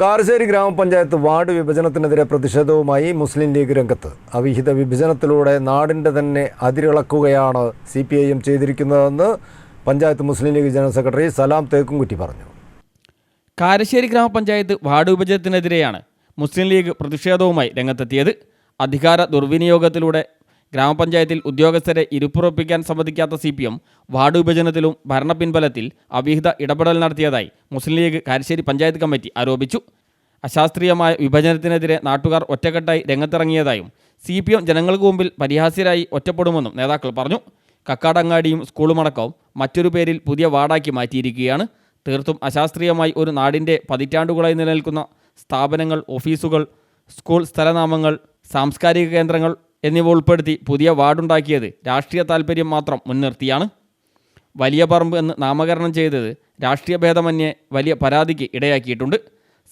കാരശ്ശേരി ഗ്രാമപഞ്ചായത്ത് വാർഡ് വിഭജനത്തിനെതിരെ പ്രതിഷേധവുമായി മുസ്ലിം ലീഗ് രംഗത്ത്. അവിഹിത വിഭജനത്തിലൂടെ നാടിന്റെ തന്നെ അതിരിളക്കുകയാണ് സി പി ഐ എം ചെയ്തിരിക്കുന്നതെന്ന് panchayat Muslim league general secretary Salam Thekkumkutty പറഞ്ഞു. കാരശ്ശേരി ഗ്രാമപഞ്ചായത്ത് വാർഡ് വിഭജനത്തിനെതിരെയാണ് മുസ്ലിം ലീഗ് പ്രതിഷേധവുമായി രംഗത്തെത്തിയത്. അധികാര ദുർവിനിയോഗത്തിലൂടെ ഗ്രാമപഞ്ചായത്തിൽ ഉദ്യോഗസ്ഥരെ ഇരുപ്പുറപ്പിക്കാൻ സമ്മതിക്കാത്ത സി പി എം വാർഡ് വിഭജനത്തിലും ഭരണ പിൻബലത്തിൽ അവിഹിത ഇടപെടൽ നടത്തിയതായി മുസ്ലിം ലീഗ് കാരശ്ശേരി പഞ്ചായത്ത് കമ്മിറ്റി ആരോപിച്ചു. അശാസ്ത്രീയമായ വിഭജനത്തിനെതിരെ നാട്ടുകാർ ഒറ്റക്കെട്ടായി രംഗത്തിറങ്ങിയതായും സി പി എം ജനങ്ങൾക്ക് മുമ്പിൽ പരിഹാസ്യരായി ഒറ്റപ്പെടുമെന്നും നേതാക്കൾ പറഞ്ഞു. കക്കാടങ്ങാടിയും സ്കൂളുമടക്കവും മറ്റൊരു പേരിൽ പുതിയ വാർഡാക്കി മാറ്റിയിരിക്കുകയാണ്. തീർത്തും അശാസ്ത്രീയമായി ഒരു നാടിന്റെ പതിറ്റാണ്ടുകളായി നിലനിൽക്കുന്ന സ്ഥാപനങ്ങൾ ഓഫീസുകൾ സ്കൂൾ സ്ഥലനാമങ്ങൾ സാംസ്കാരിക കേന്ദ്രങ്ങൾ എന്നിവ ഉൾപ്പെടുത്തി പുതിയ വാർഡുണ്ടാക്കിയത് രാഷ്ട്രീയ താൽപ്പര്യം മാത്രം മുൻനിർത്തിയാണ്. വലിയ പറമ്പ് എന്ന് നാമകരണം ചെയ്തത് രാഷ്ട്രീയ ഭേദമന്യേ വലിയ പരാതിക്ക് ഇടയാക്കിയിട്ടുണ്ട്.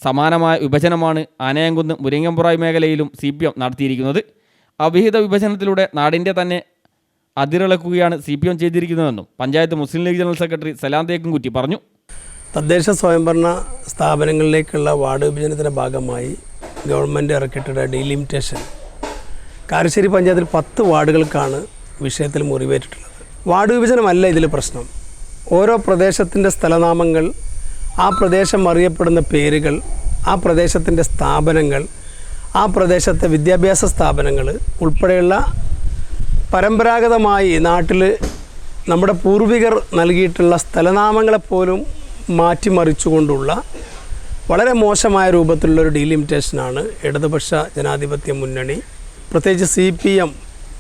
സമാനമായ വിഭജനമാണ് ആനയംകുന്ന് മുരിങ്ങമ്പുറായി മേഖലയിലും സി പി എം നടത്തിയിരിക്കുന്നത്. അവിഹിത വിഭജനത്തിലൂടെ നാടിന്റെ തന്നെ അതിരിളക്കുകയാണ് സി പി എം ചെയ്തിരിക്കുന്നതെന്നും panchayat Muslim league general secretary Salam Thekkumkutty പറഞ്ഞു. തദ്ദേശ സ്വയംഭരണ സ്ഥാപനങ്ങളിലേക്കുള്ള വാർഡ് വിഭജനത്തിന്റെ ഭാഗമായി ഗവൺമെന്റ് ഇറക്കിയിട്ടുള്ള ഡീലിമിറ്റേഷൻ കാരശ്ശേരി പഞ്ചായത്തിൽ പത്ത് വാർഡുകൾക്കാണ് വിഷയത്തിൽ മുറിവേറ്റിട്ടുള്ളത്. വാർഡ് വിഭജനമല്ല ഇതിൽ പ്രശ്നം. ഓരോ പ്രദേശത്തിന്റെ സ്ഥലനാമങ്ങൾ ആ പ്രദേശം അറിയപ്പെടുന്ന പേരുകൾ ആ പ്രദേശത്തിന്റെ സ്ഥാപനങ്ങൾ ആ പ്രദേശത്തെ വിദ്യാഭ്യാസ സ്ഥാപനങ്ങൾ ഉൾപ്പെടെയുള്ള പരമ്പരാഗതമായി നാട്ടിൽ നമ്മുടെ പൂർവികർ നൽകിയിട്ടുള്ള സ്ഥലനാമങ്ങളെപ്പോലും മാറ്റിമറിച്ചുകൊണ്ടുള്ള വളരെ മോശമായ രൂപത്തിലുള്ള ഒരു ഡീലിമിറ്റേഷനാണ് ഇടതുപക്ഷ ജനാധിപത്യ മുന്നണി. പ്രത്യേകിച്ച് സി പി എം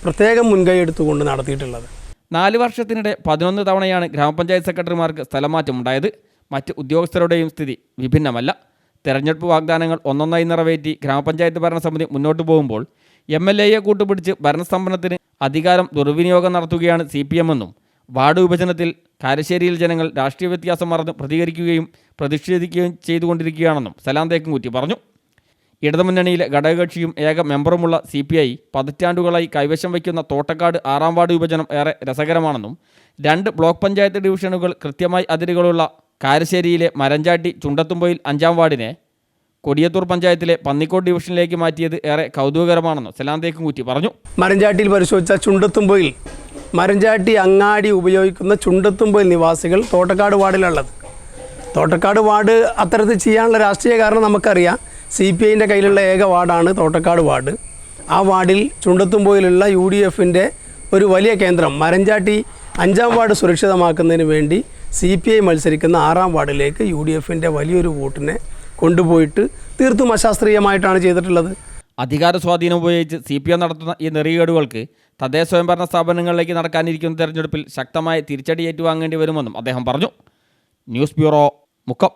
പ്രത്യേകം മുൻകൈ എടുത്തുകൊണ്ട് നടത്തിയിട്ടുള്ളത്. നാല് വർഷത്തിനിടെ പതിനൊന്ന് തവണയാണ് ഗ്രാമപഞ്ചായത്ത് സെക്രട്ടറിമാർക്ക് സ്ഥലമാറ്റമുണ്ടായത്. മറ്റ് ഉദ്യോഗസ്ഥരുടെയും സ്ഥിതി വിഭിന്നമല്ല. തെരഞ്ഞെടുപ്പ് വാഗ്ദാനങ്ങൾ ഒന്നൊന്നായി നിറവേറ്റി ഗ്രാമപഞ്ചായത്ത് ഭരണസമിതി മുന്നോട്ട് പോകുമ്പോൾ എം എൽ എയെ കൂട്ടുപിടിച്ച് ഭരണസ്തംഭനത്തിന് അധികാരം ദുർവിനിയോഗം നടത്തുകയാണ് സി പി എമ്മെന്നും വാർഡ് വിഭജനത്തിൽ കാരശ്ശേരിയിൽ ജനങ്ങൾ രാഷ്ട്രീയ വ്യത്യാസം മറന്ന് പ്രതികരിക്കുകയും പ്രതിഷേധിക്കുകയും ചെയ്തുകൊണ്ടിരിക്കുകയാണെന്നും സലാം തേക്കുംകുറ്റി പറഞ്ഞു. ഇടതുമുന്നണിയിലെ ഘടകകക്ഷിയും ഏക മെമ്പറുമുള്ള സി പി ഐ പതിറ്റാണ്ടുകളായി കൈവശം വയ്ക്കുന്ന തോട്ടക്കാട് ആറാം വാർഡ് വിഭജനം ഏറെ രസകരമാണെന്നും രണ്ട് ബ്ലോക്ക് പഞ്ചായത്ത് ഡിവിഷനുകൾ കൃത്യമായി അതിരുകളുള്ള കാരശ്ശേരിയിലെ മരഞ്ചാട്ടി ചുണ്ടത്തുമ്പോയിൽ അഞ്ചാം വാർഡിനെ കൊടിയത്തൂർ പഞ്ചായത്തിലെ പന്നിക്കോട് ഡിവിഷനിലേക്ക് മാറ്റിയത് ഏറെ കൗതുകകരമാണെന്നും സെലാന്തേക്കും കുറ്റി പറഞ്ഞു. മരഞ്ചാട്ടിയിൽ പരിശോധിച്ച ചുണ്ടത്തുമ്പോയിൽ മരഞ്ചാട്ടി അങ്ങാടി ഉപയോഗിക്കുന്ന ചുണ്ടത്തുമ്പോയിൽ നിവാസികൾ തോട്ടക്കാട് വാർഡിലുള്ളത്. തോട്ടക്കാട് വാർഡ് അത്തരത്തിൽ ചെയ്യാനുള്ള രാഷ്ട്രീയ കാരണം നമുക്കറിയാം. സി പി ഐന്റെ കയ്യിലുള്ള ഏക വാർഡാണ് തോട്ടക്കാട് വാർഡ്. ആ വാർഡിൽ ചുണ്ടത്തുംപോയിലുള്ള യു ഡി എഫിന്റെ ഒരു വലിയ കേന്ദ്രം മരഞ്ചാട്ടി അഞ്ചാം വാർഡ് സുരക്ഷിതമാക്കുന്നതിന് വേണ്ടി സി പി ഐ മത്സരിക്കുന്ന ആറാം വാർഡിലേക്ക് യു ഡി എഫിന്റെ വലിയൊരു വോട്ടിനെ കൊണ്ടുപോയിട്ട് തീർത്തും അശാസ്ത്രീയമായിട്ടാണ് ചെയ്തിട്ടുള്ളത്. അധികാര സ്വാധീനം ഉപയോഗിച്ച് സി പി എം നടത്തുന്ന ഈ നെറികേടുകൾക്ക് തദ്ദേശ സ്വയംഭരണ സ്ഥാപനങ്ങളിലേക്ക് നടക്കാനിരിക്കുന്ന തെരഞ്ഞെടുപ്പിൽ ശക്തമായ തിരിച്ചടി ഏറ്റുവാങ്ങേണ്ടി വരുമെന്നും അദ്ദേഹം പറഞ്ഞു. News bureau Mukkam.